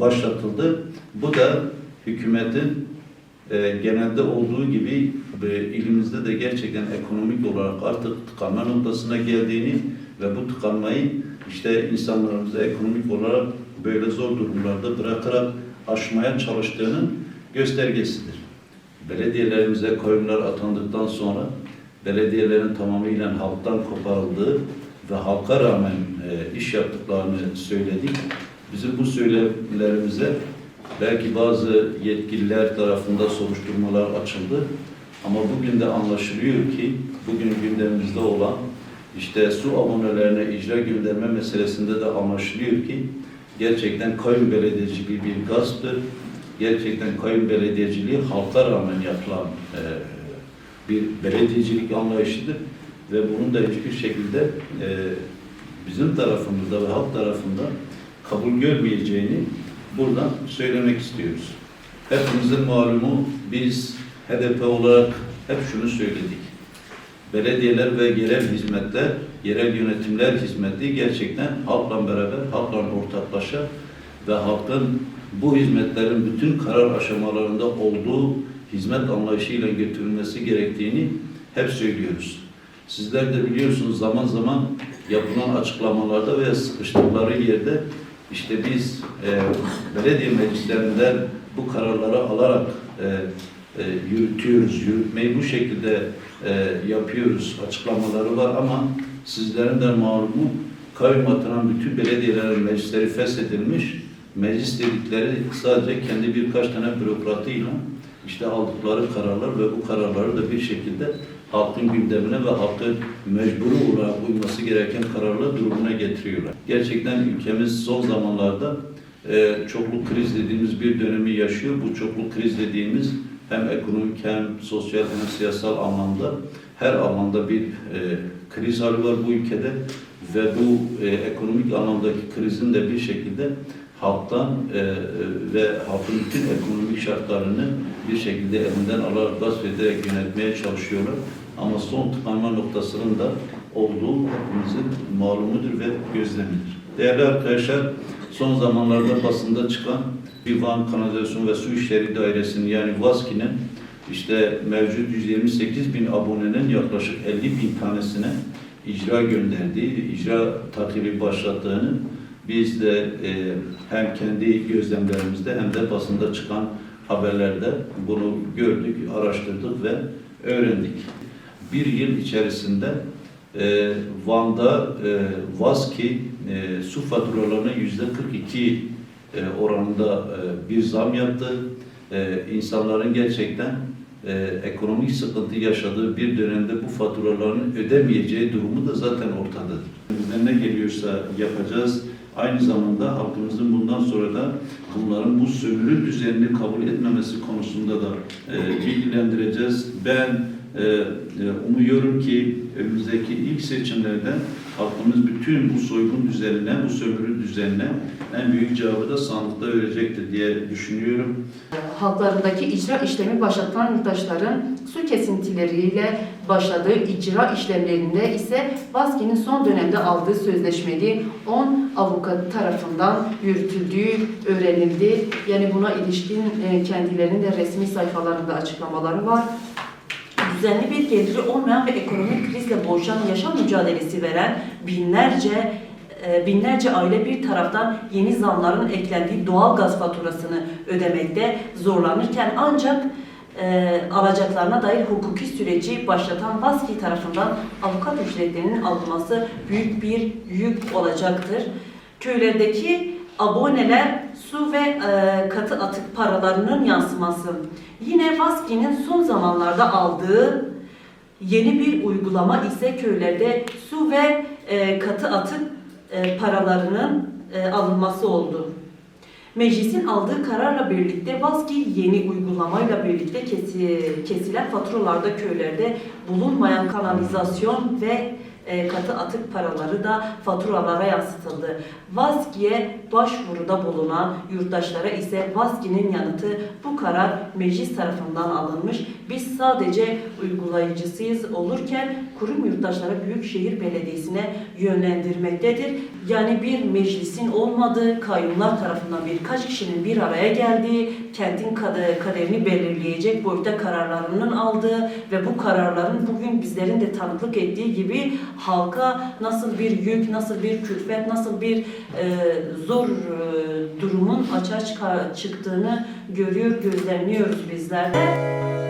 başlatıldı. Bu da hükümetin e, genelde olduğu gibi e, ilimizde de gerçekten ekonomik olarak artık tıkanma noktasına geldiğini ve bu tıkanmayı işte insanlarımıza ekonomik olarak böyle zor durumlarda bırakarak aşmaya çalıştığının göstergesidir. Belediyelerimize koyunlar atandıktan sonra belediyelerin tamamıyla halktan koparıldığı ve halka rağmen e, iş yaptıklarını söyledik. Bizim bu söylemlerimize belki bazı yetkililer tarafında soruşturmalar açıldı. Ama bugün de anlaşılıyor ki bugün gündemimizde olan işte su abonelerine icra gönderme meselesinde de anlaşılıyor ki gerçekten kayyum belediyeciliği bir gasptır. Gerçekten kayyum belediyeciliği halka rağmen yapılan e, bir belediyecilik anlayışıdır. Ve bunun da hiçbir şekilde e, bizim tarafımızda ve halk tarafında kabul görmeyeceğini buradan söylemek istiyoruz. Hepimizin malumu biz HDP olarak hep şunu söyledik. Belediyeler ve yerel hizmetler, yerel yönetimler hizmeti gerçekten halkla beraber, halkla ortaklaşa ve halkın bu hizmetlerin bütün karar aşamalarında olduğu hizmet anlayışıyla götürülmesi gerektiğini hep söylüyoruz. Sizler de biliyorsunuz zaman zaman yapılan açıklamalarda veya sıkıştıkları yerde işte biz e, belediye meclislerinden bu kararları alarak e, e, yürütüyoruz, yürütmeyi bu şekilde e, yapıyoruz açıklamaları var ama sizlerin de malumu kayyum atanan bütün belediyelerin meclisleri feshedilmiş, meclis dedikleri sadece kendi birkaç tane bürokratıyla işte aldıkları kararlar ve bu kararları da bir şekilde halkın gündemine ve halkın mecburu olarak uyması gereken kararlar durumuna getiriyorlar. Gerçekten ülkemiz son zamanlarda e, çoklu kriz dediğimiz bir dönemi yaşıyor. Bu çoklu kriz dediğimiz hem ekonomik hem sosyal hem siyasal anlamda her alanda bir e, kriz hali var bu ülkede ve bu e, ekonomik anlamdaki krizin de bir şekilde halktan e, e, ve halkın bütün ekonomik şartlarını bir şekilde elinden alarak gasp ederek yönetmeye çalışıyorlar. Ama son tıkanma noktasının da olduğu hepimizin malumudur ve gözlemidir. Değerli arkadaşlar, son zamanlarda basında çıkan Divan Kanalizasyon ve Su İşleri Dairesi'nin yani VASKİ'nin işte mevcut 128 bin abonenin yaklaşık 50 bin tanesine icra gönderdiği, icra takibi başlattığını biz de e, hem kendi gözlemlerimizde hem de basında çıkan haberlerde bunu gördük, araştırdık ve öğrendik. Bir yıl içerisinde e, Van'da e, VASKİ e, su faturalarına yüzde 42 e, oranında e, bir zam yaptı. E, insanların gerçekten e, ekonomik sıkıntı yaşadığı bir dönemde bu faturaların ödemeyeceği durumu da zaten ortadadır. Ne geliyorsa yapacağız. Aynı zamanda halkımızın bundan sonra da bunların bu sömürü düzenini kabul etmemesi konusunda da e, bilgilendireceğiz. Ben umuyorum ki önümüzdeki ilk seçimlerden halkımız bütün bu soygun düzenine, bu sömürü düzenine en büyük cevabı da sandıkta verecektir diye düşünüyorum. halklarındaki icra işlemi başlatan yurttaşların su kesintileriyle başladığı icra işlemlerinde ise VASKİ'nin son dönemde aldığı sözleşmeli 10 avukat tarafından yürütüldüğü öğrenildi. Yani buna ilişkin e, kendilerinin de resmi sayfalarında açıklamaları var. Düzenli bir geliri olmayan ve ekonomik krizle boğuşan yaşam mücadelesi veren binlerce e, binlerce aile bir taraftan yeni zamların eklendiği doğal gaz faturasını ödemekte zorlanırken ancak e, alacaklarına dair hukuki süreci başlatan VASKİ tarafından avukat ücretlerinin alınması büyük bir yük olacaktır. Köylerdeki aboneler su ve e, katı atık paralarının yansıması. Yine VASKİ'nin son zamanlarda aldığı yeni bir uygulama ise köylerde su ve e, katı atık e, paralarının e, alınması oldu. Meclisin aldığı kararla birlikte VASKİ yeni uygulamayla birlikte kesi, kesilen faturalarda köylerde bulunmayan kanalizasyon ve e, katı atık paraları da faturalara yansıtıldı. Vaski'ye başvuruda bulunan yurttaşlara ise Vaski'nin yanıtı bu karar meclis tarafından alınmış. Biz sadece uygulayıcısıyız olurken kurum yurttaşları Büyükşehir Belediyesi'ne yönlendirmektedir. Yani bir meclisin olmadığı, kayyumlar tarafından birkaç kişinin bir araya geldiği, kentin kade- kaderini belirleyecek boyutta kararlarının aldığı ve bu kararların bugün bizlerin de tanıklık ettiği gibi halka nasıl bir yük, nasıl bir külfet, nasıl bir e, zor e, durumun açığa çıktığını görüyor, gözlemliyoruz bizler de.